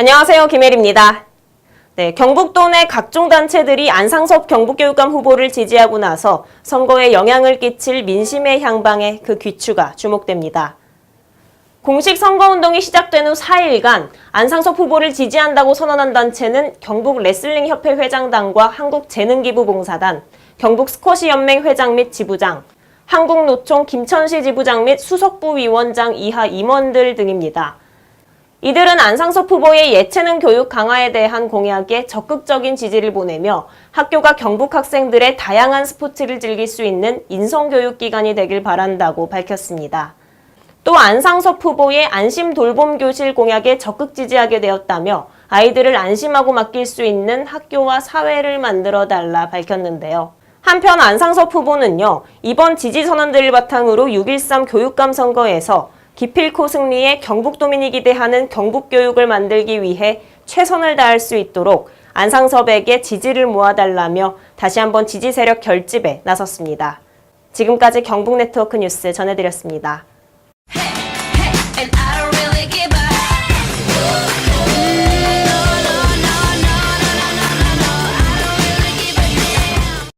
안녕하세요. 김혜리입니다. 네, 경북도 내 각종 단체들이 안상섭 경북교육감 후보를 지지하고 나서 선거에 영향을 끼칠 민심의 향방에 그 귀추가 주목됩니다. 공식 선거운동이 시작된 후 4일간 안상섭 후보를 지지한다고 선언한 단체는 경북 레슬링협회 회장단과 한국재능기부봉사단, 경북 스쿼시 연맹 회장 및 지부장, 한국노총 김천시 지부장 및 수석부 위원장 이하 임원들 등입니다. 이들은 안상섭 후보의 예체능 교육 강화에 대한 공약에 적극적인 지지를 보내며 학교가 경북 학생들의 다양한 스포츠를 즐길 수 있는 인성교육기관이 되길 바란다고 밝혔습니다. 또 안상섭 후보의 안심 돌봄 교실 공약에 적극 지지하게 되었다며 아이들을 안심하고 맡길 수 있는 학교와 사회를 만들어 달라 밝혔는데요. 한편 안상섭 후보는요, 이번 지지 선언들을 바탕으로 6.13 교육감 선거에서 기필코 승리에 경북도민이 기대하는 경북교육을 만들기 위해 최선을 다할 수 있도록 안상섭에게 지지를 모아달라며 다시 한번 지지 세력 결집에 나섰습니다. 지금까지 경북네트워크 뉴스 전해드렸습니다.